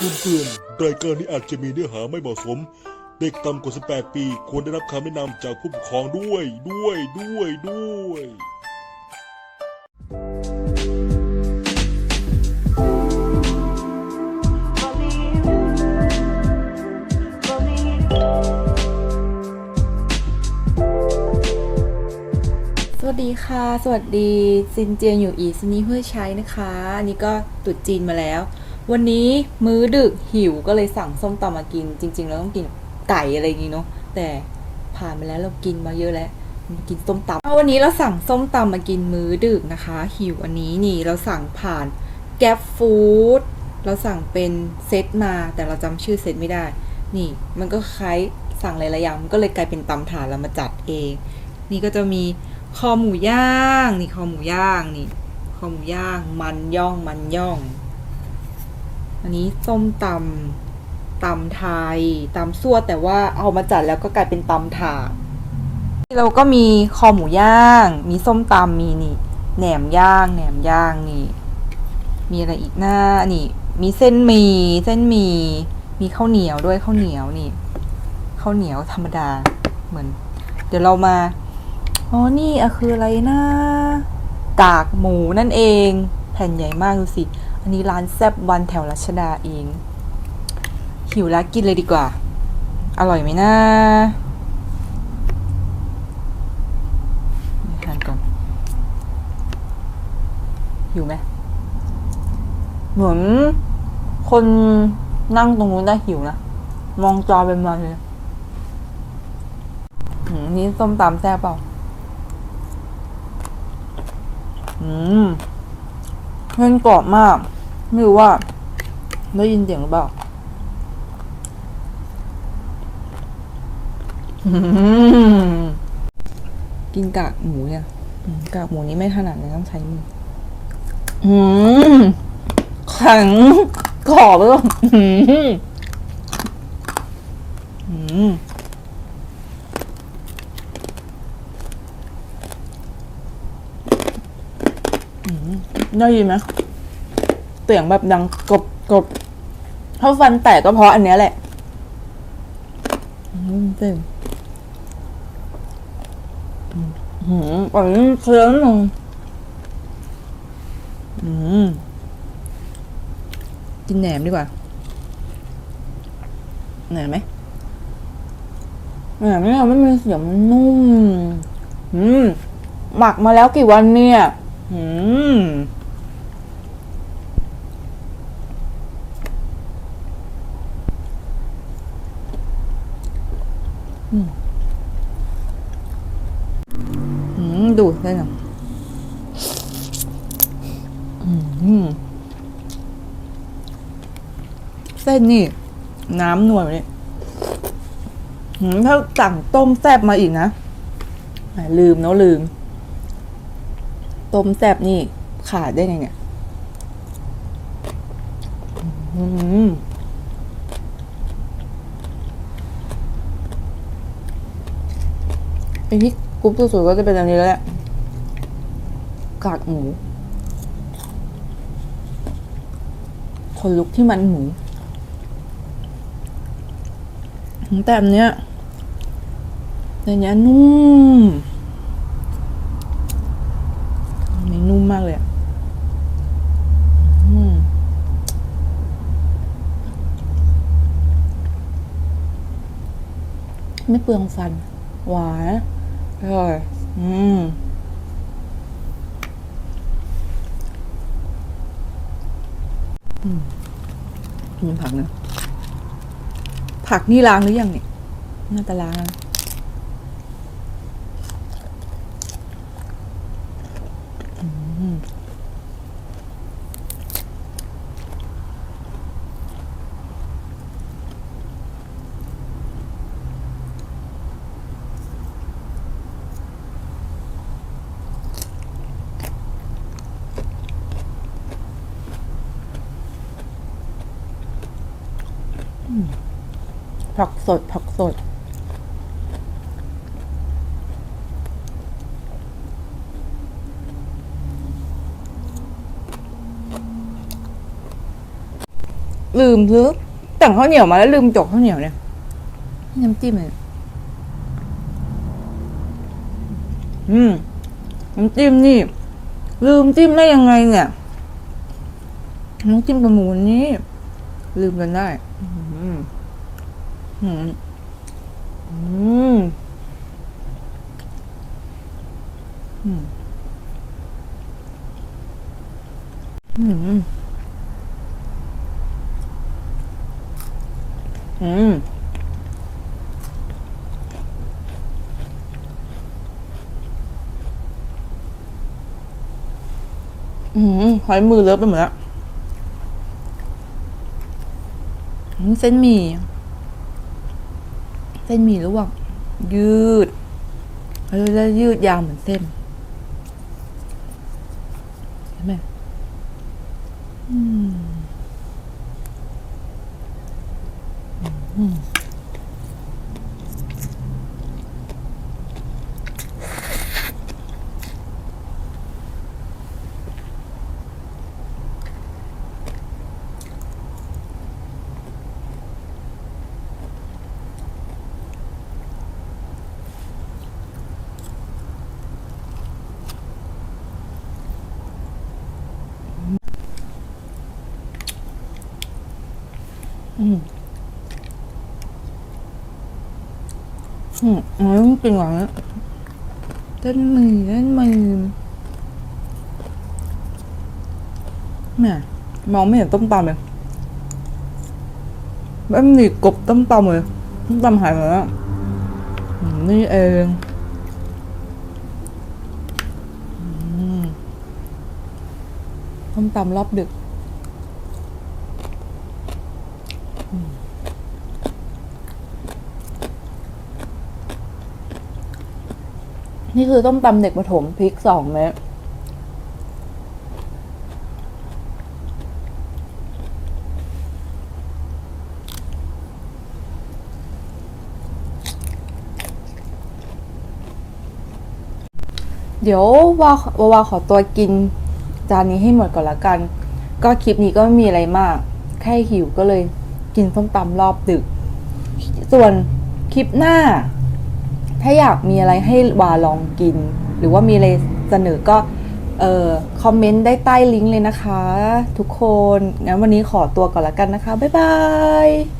เตือนๆรายการนี้อาจจะมีเนื้อหาไม่เหมาะสม เด็กต่ำกว่า 18 ปี ควรได้รับคำแนะนำจากผู้ปกครองด้วย ด้วย ด้วย ด้วย สวัสดีค่ะ สวัสดีซินเจียนอยู่อีซินี่เพื่อใช้นะคะ อันนี้ก็ตรุดจีนมาแล้ว วันนี้มื้อดึกหิวก็เลยสั่งส้มตำมากิน จริงๆเราต้องกินไก่อะไรอย่างงี้เนาะแต่ผ่านไปแล้วเรากินมาเยอะแล้วกินส้มตำวันนี้เราสั่งส้มตำมากินมื้อดึกนะคะ หิวอันนี้นี่เราสั่งผ่านแก p ฟู้ดเราสั่งเป็นเซตมา แต่เราจำชื่อเซตไม่ได้ นี่ มันก็คล้ายสั่งหลายๆอย่างมันก็เลยกลายเป็นตำถาดเรามาจัดเอง นี่ก็จะมีคอหมูย่าง นี่คอหมูย่างนี่คอหมูย่าง มันย่องมันย่อง อันนี้ส้มตำตำไทยตำซั่วแต่ว่าเอามาจัดแล้วก็กลายเป็นตำถาดเราก็มีคอหมูย่าง มีส้มตำมีนี่แหนมย่างแหนมย่างนี่ มีอะไรอีกหน้านี่ มีเส้นหมี่เส้นหมี่มีข้าวเหนียวด้วยข้าวเหนียวนี่ข้าวเหนียวธรรมดาเหมือน เดี๋ยวเรามาอ๋อนี่อะคืออะไรนะกากหมูนั่นเอง ผ่นใหญ่มากดูสิ อันนี้ร้านแซบวันแถวรัชดาเอง หิวแล้วกินเลยดีกว่า อร่อยไหมนะทานก่อนหิวไหมเหมือนคนนั่งตรงนู้นได้หิวนะ มองจอเป็นมันเลยอืมนี่ส้มตำแซ่บเปล่า อืม เงินกรอบมาก ไม่รู้ว่าได้ยินเสียงหรือเปล่าอืกินกากหมูเนี่ยอืมกากหมูนี้ไม่ถนัดเลยต้องใช้มืออืมแข็งกรอบเลยอืมอืม ได้ยินไหมเสียงแบบดังกรบกรบถ้าฟันแตกก็เพราะอันเนี้ยแหละอืมเต็มอืมปล่อยมันเคลิ้มลงอืมกินแหนมดีกว่าแหนมไหมแหนมเนี่ยไม่มีเสียงมันนุ่ม อืม หมักมาแล้วกี่วันเนี่ย อืมอืมอืมดูได้หรออืมเส้นนี่ น้ำนวลเลยถ้าสั่งต้มแซ่บมาอีกนะลืมเนาะลืม ต้มแซบนี่ขาดได้ไงเนี่ยอืมไอที่กรุ๊ปสุดๆก็จะเป็นอันนี้แล้วแหละกากหมู คนลุกที่มันหมูแต่อันเนี้ยในเนี้ยนุ่ม อันนี้นุ่ มมากเลยอะอืมไม่เปลืองฟัน หวานอร่อยอืมอืมกินผักเนอะผักนี่ล้างหรือยังเนี่ยน่าจะล้างแล้วอืม ผักสดผักสด ลลืมซื้อแต่งข้าวเหนียวมาแล้วลืมจกข้าวเหนียวเนี่ยน้ำจิ้มเลยอืมน้ำจิ้มนี่ ลืมจิ้มได้ยังไงเนี่ยน้ำจิ้มกระหมูนี่ลืมกันได้ อืมอืมอืมอืม อืมอืมหอยมือเลอะไปหมดแล้วอืมเส้นหมี่ เส้นหมี่ระหว่างยืดแล้วแล้วยืดยาวเหมือนเส้นเห็นไหมอืม อืมอื อืมอ๋อต้องกินก่อนนะเส้นหมี่เส้นหมี่แหม่มองไม่เห็นต้มตำเลยแบบหมี่กบต้มตำเลยต้มตำหายไปแล้วอืมนี่เองอืมต้มตำรอบดึก นี่คือต้มตำเด็กประถมพริกสองเม็ดเดี๋ยววาว่าวาขอตัวกิน จานนี้ให้หมดก่อนละกัน ก็คลิปนี้ก็ไม่มีอะไรมาก แค่หิวก็เลยกินส้มตำรอบดึก ส่วนคลิปหน้า ถ้าอยากมีอะไรให้วาลองกิน หรือว่ามีอะไรเสนอก็เอ่อคอมเมนต์ได้ใต้ลิงก์เลยนะคะ ทุกคน งั้นวันนี้ขอตัวก่อนละกันนะคะ บ๊ายบาย